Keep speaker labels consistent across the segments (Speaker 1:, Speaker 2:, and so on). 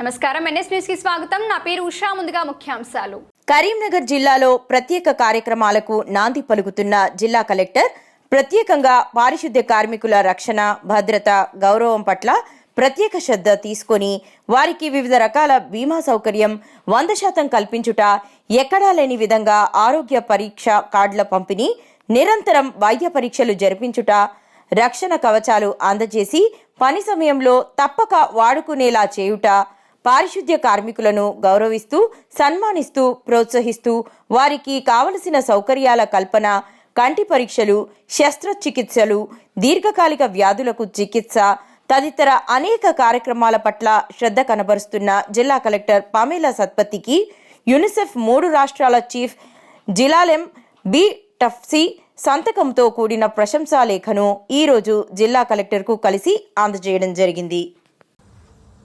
Speaker 1: నమస్కారం. ఎన్ఎస్ న్యూస్కి స్వాగతం. నా పేరు ఉషా. ముందుగా ముఖ్యాంశాలు.
Speaker 2: కరీంనగర్ జిల్లాలో ప్రత్యేక కార్యక్రమాలకు నాంది పలుకుతున్న జిల్లా కలెక్టర్ ప్రత్యేకంగా పారిశుద్ధ్య కార్మికుల రక్షణ భద్రత గౌరవం పట్ల ప్రత్యేక శ్రద్ధ తీసుకొని వారికి వివిధ రకాల బీమా సౌకర్యం వంద శాతం కల్పించుట ఎక్కడా లేని విధంగా ఆరోగ్య పరీక్ష కార్డుల పంపిణీ నిరంతరం వైద్య పరీక్షలు జరిపించుట రక్షణ కవచాలు అందజేసి పని సమయంలో తప్పక వాడుకునేలా చేయుట పారిశుద్ధ్య కార్మికులను గౌరవిస్తూ సన్మానిస్తూ ప్రోత్సహిస్తూ వారికి కావలసిన సౌకర్యాల కల్పన కంటి పరీక్షలు శస్త్రచికిత్సలు దీర్ఘకాలిక వ్యాధులకు చికిత్స తదితర అనేక కార్యక్రమాల పట్ల శ్రద్ధ కనబరుస్తున్న జిల్లా కలెక్టర్ పామేలా సత్పతికి యునిసెఫ్ మూడు రాష్ట్రాల చీఫ్ జిలాలెం బి టఫ్సీ సంతకంతో కూడిన ప్రశంసా లేఖను ఈరోజు జిల్లా కలెక్టర్కు కలిసి అందజేయడం జరిగింది.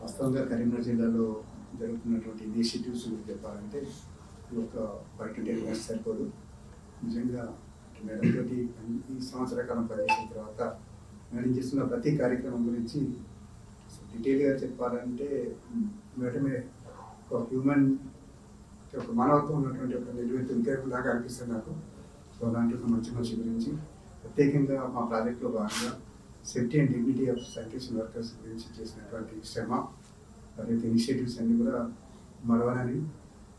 Speaker 3: వాస్తవంగా కరీంనగర్ జిల్లాలో జరుగుతున్నటువంటి ఇనిషియేటివ్స్ గురించి చెప్పాలంటే ఈ ఒక బయట డేట్ సరిపోదు. నిజంగా మేడం తోటి ఈ సంవత్సర కాలం పనిచేసిన తర్వాత మేడం చేస్తున్న ప్రతి కార్యక్రమం గురించి డీటెయిల్గా చెప్పాలంటే మేడమే ఒక హ్యూమన్ ఒక మానవత్వం ఉన్నటువంటి ఒక నిలువెత్తు ఇంకేపు లాగా అనిపిస్తుంది నాకు. సో అలాంటి ఒక మంచి మనిషి గురించి ప్రత్యేకంగా మా ప్రాజెక్ట్లో భాగంగా safety and dignity of sanitation workers గురించి చేసినటువంటి శ్రమ అదైతే ఇనిషియేటివ్స్ అన్నీ కూడా మరవనని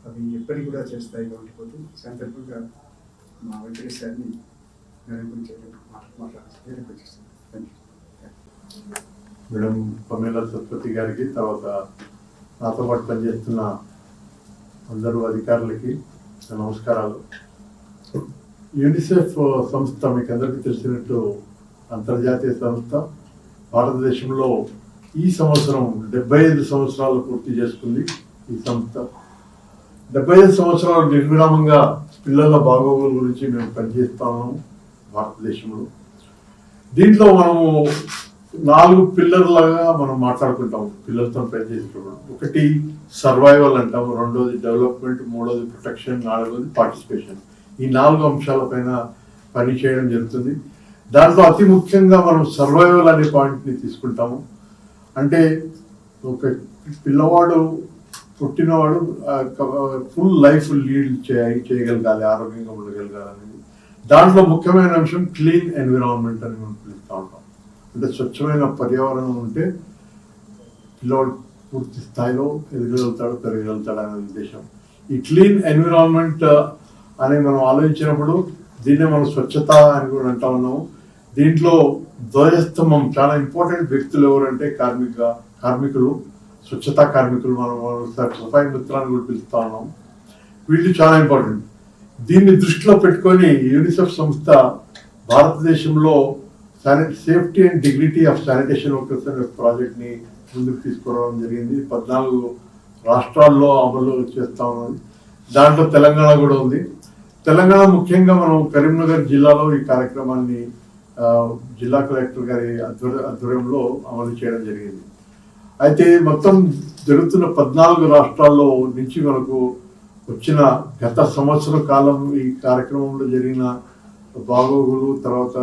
Speaker 3: అవి ఎప్పటికి కూడా చేస్తాయి ఉండిపోతూ సందర్భంగా మా వెంకటేష్ గారిని మేడం గురించి మాట్లాడాలి వచ్చేస్తాను thank you
Speaker 4: madam Pamela Satpathy గారికి తర్వాత నాతో పాటు పనిచేస్తున్న అందరూ అధికారులకి నమస్కారాలు. యూనిసెఫ్ సంస్థ మీకు అందరికీ తెలిసినట్టు అంతర్జాతీయ సంస్థ భారతదేశంలో ఈ సంవత్సరం డెబ్బై ఐదు సంవత్సరాలు పూర్తి చేసుకుంది ఈ సంస్థ. డెబ్బై ఐదు సంవత్సరాలు నిర్విరామంగా పిల్లల బాగోగుల గురించి మేము పనిచేస్తా భారతదేశంలో. దీంట్లో మనము నాలుగు పిల్లర్లాగా మనం మాట్లాడుకుంటాం పిల్లలతో పనిచేసేటప్పుడు. ఒకటి సర్వైవల్ అంటాం రెండోది డెవలప్మెంట్ మూడోది ప్రొటెక్షన్ నాలుగోది పార్టిసిపేషన్. ఈ నాలుగు అంశాలపైన పని చేయడం జరుగుతుంది. దాంట్లో అతి ముఖ్యంగా మనం సర్వైవల్ అనే పాయింట్ని తీసుకుంటాము. అంటే ఒక పిల్లవాడు పుట్టినవాడు ఫుల్ లైఫ్ లీడ్ చేయ చేయగలగాలి ఆరోగ్యంగా ఉండగలగాలి. అనేది దాంట్లో ముఖ్యమైన అంశం క్లీన్ ఎన్విరాన్మెంట్ అని మనం పిలుస్తూ ఉంటాం. అంటే స్వచ్ఛమైన పర్యావరణం ఉంటే పిల్లవాడు పూర్తి స్థాయిలో ఎదగలుగుతాడు పెరగలుగుతాడు అనే ఉద్దేశం. ఈ క్లీన్ ఎన్విరాన్మెంట్ అని మనం ఆలోచించినప్పుడు దీన్నే మనం స్వచ్ఛత అని కూడా అంటా ఉన్నాము. దీంట్లో ధ్వజస్తంభం చాలా ఇంపార్టెంట్ వ్యక్తులు ఎవరంటే కార్మిక కార్మికులు స్వచ్ఛతా కార్మికులు మనం సఫాయి మిత్రాన్ని కూడా పిలుస్తా ఉన్నాం. వీళ్ళు చాలా ఇంపార్టెంట్ దీన్ని దృష్టిలో పెట్టుకొని యూనిసెఫ్ సంస్థ భారతదేశంలో safety and dignity of sanitation workers అనే ప్రాజెక్ట్ని ముందుకు తీసుకురావడం జరిగింది. పద్నాలుగు రాష్ట్రాల్లో అమలు చేస్తా ఉన్నది దాంట్లో తెలంగాణ కూడా ఉంది. తెలంగాణ ముఖ్యంగా మనం కరీంనగర్ జిల్లాలో ఈ కార్యక్రమాన్ని జిల్లా కలెక్టర్ గారి ఆధ్వర్య ఆధ్వర్యంలో అమలు చేయడం జరిగింది. అయితే మొత్తం జరుగుతున్న పద్నాలుగు రాష్ట్రాల్లో నుంచి మనకు వచ్చిన గత సంవత్సర కాలం ఈ కార్యక్రమంలో జరిగిన బాగోగులు తర్వాత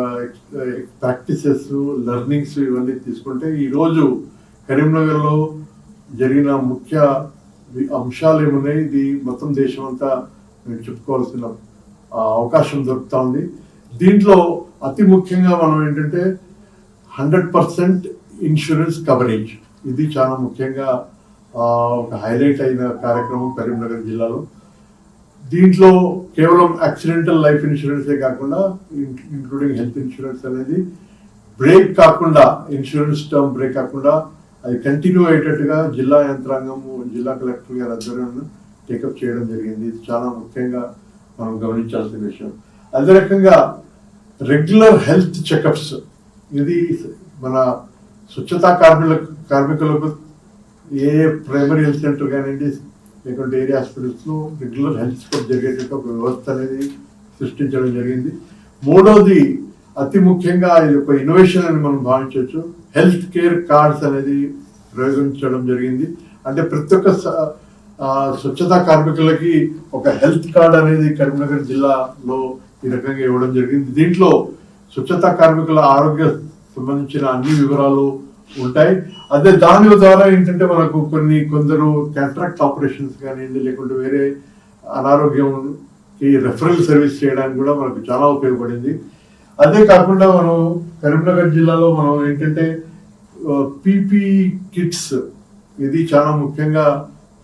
Speaker 4: ప్రాక్టీసెస్ లెర్నింగ్స్ ఇవన్నీ తీసుకుంటే ఈరోజు కరీంనగర్లో జరిగిన ముఖ్య అంశాలు ఏమున్నాయి? ఇది మొత్తం దేశం అంతా మేము చెప్పుకోవాల్సిన అవకాశం దొరుకుతా ఉంది. దీంట్లో అతి ముఖ్యంగా మనం ఏంటంటే హండ్రెడ్ పర్సెంట్ ఇన్సూరెన్స్ కవరేజ్. ఇది చాలా ముఖ్యంగా ఒక హైలైట్ అయిన కార్యక్రమం కరీంనగర్ జిల్లాలో. దీంట్లో కేవలం యాక్సిడెంటల్ లైఫ్ ఇన్సూరెన్సే కాకుండా ఇంక్లూడింగ్ హెల్త్ ఇన్సూరెన్స్ అనేది బ్రేక్ కాకుండా ఇన్సూరెన్స్ టర్మ్ బ్రేక్ కాకుండా అది కంటిన్యూ అయ్యేటట్టుగా జిల్లా యంత్రాంగము జిల్లా కలెక్టర్ గారి ఆధ్వర్యంలో టేకప్ చేయడం జరిగింది. ఇది చాలా ముఖ్యంగా మనం గమనించాల్సిన విషయం. అదే రకంగా రెగ్యులర్ హెల్త్ చెకప్స్. ఇది మన స్వచ్ఛతా కార్మికులకు కార్మికులకు ఏ ప్రైమరీ హెల్త్ సెంటర్ కానివ్వండి లేకుంటే ఏరియా హాస్పిటల్స్లో రెగ్యులర్ హెల్త్ చెకప్ జరిగేటట్టు ఒక వ్యవస్థ అనేది సృష్టించడం జరిగింది. మూడోది అతి ముఖ్యంగా ఇది ఒక ఇన్నోవేషన్ అని మనం భావించవచ్చు. హెల్త్ కేర్ కార్డ్స్ అనేది ప్రయోగించడం జరిగింది. అంటే ప్రతి ఒక్క స- స్వచ్ఛతా కార్మికులకి ఒక హెల్త్ కార్డ్ అనేది కరీంనగర్ జిల్లాలో ఈ రకంగా ఇవ్వడం జరిగింది. దీంట్లో స్వచ్ఛతా కార్మికుల ఆరోగ్య సంబంధించిన అన్ని వివరాలు ఉంటాయి. అదే దాని ద్వారా ఏంటంటే మనకు కొన్ని కొందరు కాంట్రాక్ట్ ఆపరేషన్స్ కానివ్వండి లేకుంటే వేరే అనారోగ్యంకి రెఫరల్ సర్వీస్ చేయడానికి కూడా మనకు చాలా ఉపయోగపడింది. అదే కాకుండా మనం కరీంనగర్ జిల్లాలో మనం ఏంటంటే పీపీ కిట్స్ ఇది చాలా ముఖ్యంగా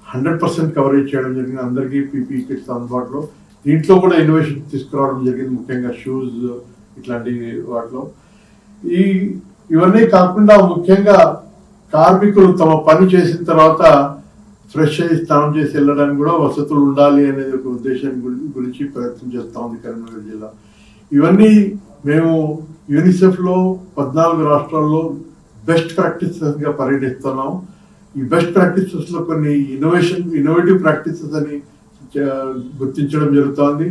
Speaker 4: హండ్రెడ్ పర్సెంట్ కవరేజ్ చేయడం జరిగింది. అందరికీ పీపీ కిట్స్ అందుబాటులో. దీంట్లో కూడా ఇన్నోవేషన్ తీసుకురావడం జరిగింది ముఖ్యంగా షూస్ ఇట్లాంటి వాటిలో. ఈ ఇవన్నీ కాకుండా ముఖ్యంగా కార్మికులు తమ పని చేసిన తర్వాత ఫ్రెష్ అయ్యి స్నానం చేసి వెళ్ళడానికి కూడా వసతులు ఉండాలి అనేది ఒక ఉద్దేశం గురించి ప్రయత్నం చేస్తూ ఉంది కరీంనగర్ జిల్లా. ఇవన్నీ మేము యూనిసెఫ్లో పద్నాలుగు రాష్ట్రాల్లో బెస్ట్ ప్రాక్టీసెస్గా పర్యటిస్తున్నాం ఈ బెస్ట్ ప్రాక్టీసెస్లో కొన్ని ఇన్నోవేషన్ ఇన్నోవేటివ్ ప్రాక్టీసెస్ అని గుర్తించడం జరుగుతోంది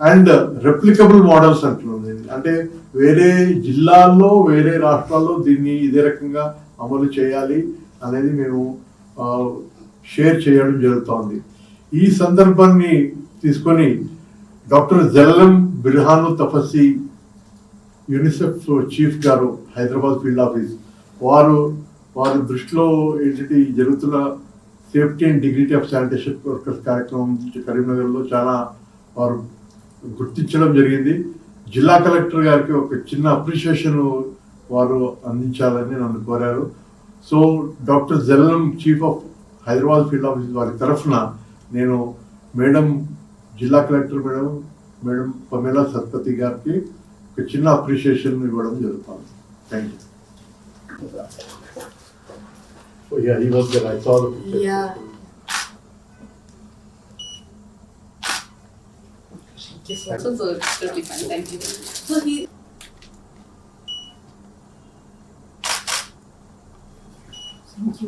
Speaker 4: అండ్ రెప్లికబుల్ మోడల్స్ అంటున్నాం దీన్ని. అంటే వేరే జిల్లాల్లో వేరే రాష్ట్రాల్లో దీన్ని ఇదే రకంగా అమలు చేయాలి అనేది మేము షేర్ చేయడం జరుగుతోంది ఈ సందర్భాన్ని తీసుకొని doctor Zelalem Birhanu Taffesse UNICEF chief గారు హైదరాబాద్ ఫీల్డ్ ఆఫీస్ వారు వారి దృష్టిలో ఏంటి జరుగుతున్న safety and dignity of sanitation workers కార్యక్రమం కరీంనగర్లో చాలా వారు గుర్తించడం జరిగింది. జిల్లా కలెక్టర్ గారికి ఒక చిన్న అప్రిషియేషన్ వారు అందించాలని నన్ను కోరారు. So doctor Zelalem chief of Hyderabad field office వారి తరఫున నేను మేడం జిల్లా collector madam madam Pamela Satpathy గారికి ఒక చిన్న అప్రిషియేషన్ ఇవ్వడం జరుగుతుంది. Thank you yeah, he was there. I saw the picture.
Speaker 5: Yeah. So, so it's totally fine, thank you. So he.